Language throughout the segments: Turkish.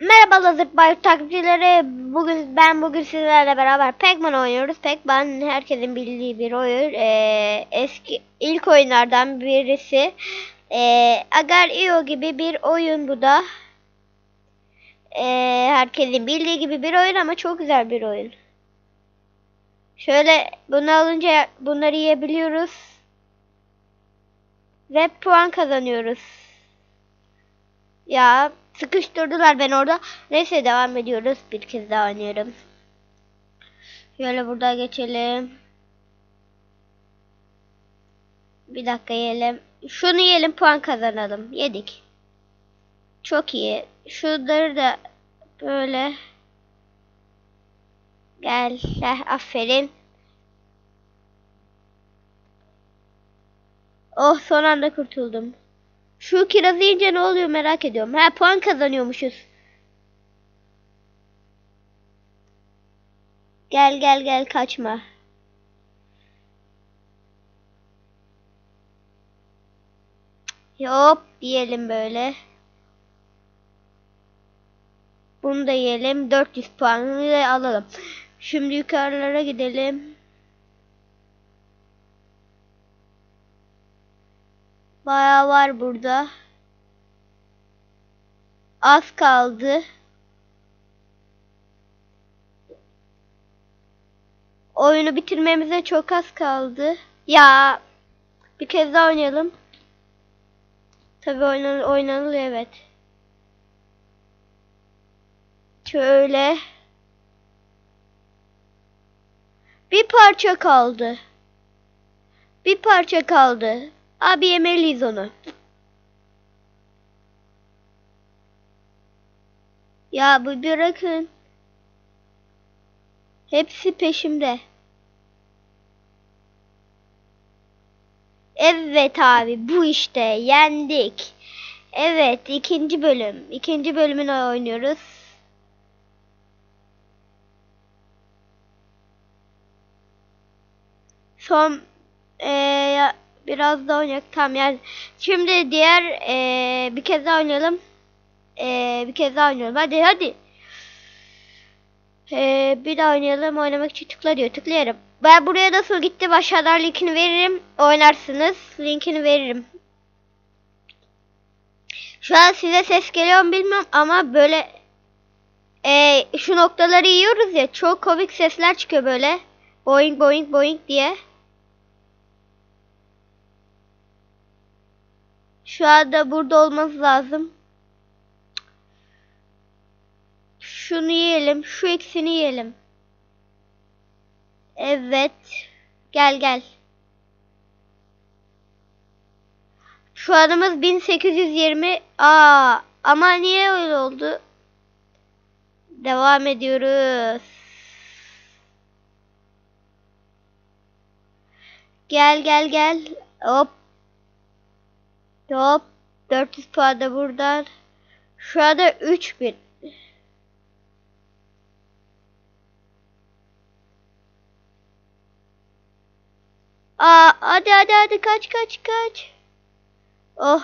Merhaba Lazırbay takipçileri. Bugün ben bugün sizlerle beraber Pac-Man oynuyoruz. Pac-Man herkesin bildiği bir oyun. Ee, eski ilk oyunlardan birisi. Ee, Agar.io gibi bir oyun bu da. Ee, herkesin bildiği gibi bir oyun ama çok güzel bir oyun. Şöyle bunu alınca bunları yiyebiliyoruz. Ve puan kazanıyoruz. Ya sıkıştırdılar ben orada. Neyse devam ediyoruz. Bir kez daha oynayalım. Şöyle burada geçelim. Bir dakika yiyelim. Şunu yiyelim puan kazanalım. Yedik. Çok iyi. Şunları da böyle. Gel. Heh, aferin. Oh son anda kurtuldum. Şu kirazı yiyince ne oluyor merak ediyorum. Ha puan kazanıyormuşuz. Gel gel gel kaçma. Hop diyelim böyle. Bunu da yiyelim. 400 puanını da alalım. Şimdi yukarılara gidelim. Bayağı var burada. Az kaldı. Oyunu bitirmemize çok az kaldı. Ya bir kez daha oynayalım. Tabii oynan oynanılıyor evet. Şöyle. Bir parça kaldı. Bir parça kaldı. Abi yemeliyiz onu. Ya bu bırakın. Hepsi peşimde. Evet abi bu işte yendik. Evet ikinci bölüm. İkinci bölümünü oynuyoruz. Son eee biraz daha oynayalım. Tamam yani. Şimdi diğer eee, bir kez daha oynayalım. Eee, bir kez daha oynayalım. Hadi hadi. Eee, bir daha oynayalım. Oynamak için tıkla diyor. Tıklayarım. Ben buraya nasıl gittim aşağıdan linkini veririm. Oynarsınız. Linkini veririm. Şu an size ses geliyor mu bilmiyorum ama böyle eee, şu noktaları yiyoruz ya çok komik sesler çıkıyor böyle. Boing boing boing diye. Şu anda burada olması lazım. Şunu yiyelim. Şu ikisini yiyelim. Evet. Gel gel. Şu anımız 1820. Aa, ama niye öyle oldu? Devam ediyoruz. Gel gel gel. Hop. Hop. 400 puan da buradan. Şu anda 3000. Aa, hadi hadi hadi kaç kaç kaç. Oh.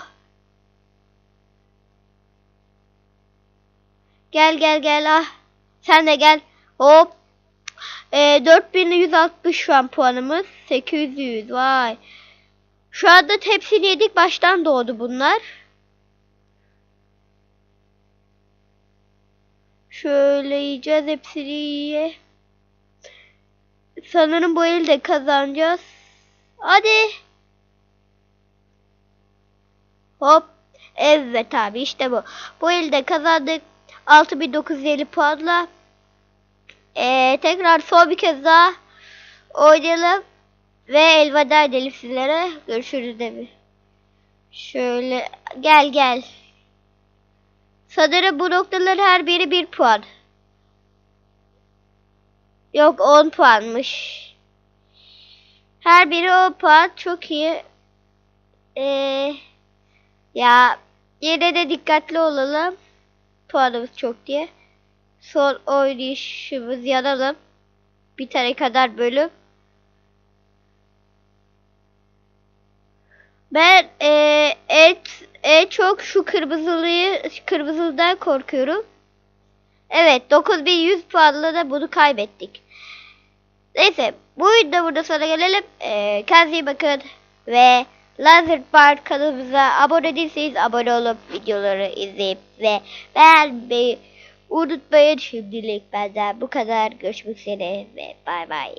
Gel gel gel ah. Sen de gel. Hop. Ee, 4160 şu an puanımız. 800 vay. Şu anda hepsini yedik baştan doğdu bunlar. Şöyle yiyeceğiz hepsini yiye. Sanırım bu eli de kazanacağız. Hadi. Hop. Evet abi işte bu. Bu elde kazandık. 6950 puanla. Ee, tekrar son bir kez daha oynayalım. Ve elveda edelim sizlere. Görüşürüz de bir. Şöyle gel gel. Sanırım bu noktaların her biri bir puan. Yok 10 puanmış. Her biri 10 puan. Çok iyi. Ee, ya yine de dikkatli olalım. Puanımız çok diye. Son oynayışımız yanalım. Bir tane kadar bölüm. Ben e, et en çok şu kırmızılıyı kırmızılıdan korkuyorum. Evet 9100 puanla da bunu kaybettik. Neyse bu videoda burada sonra gelelim. Ee, kendinize iyi bakın. Ve Lazer Bar kanalımıza abone değilseniz abone olup videoları izleyip ve beğenmeyi unutmayın. Şimdilik benden bu kadar. Görüşmek üzere ve bay bay.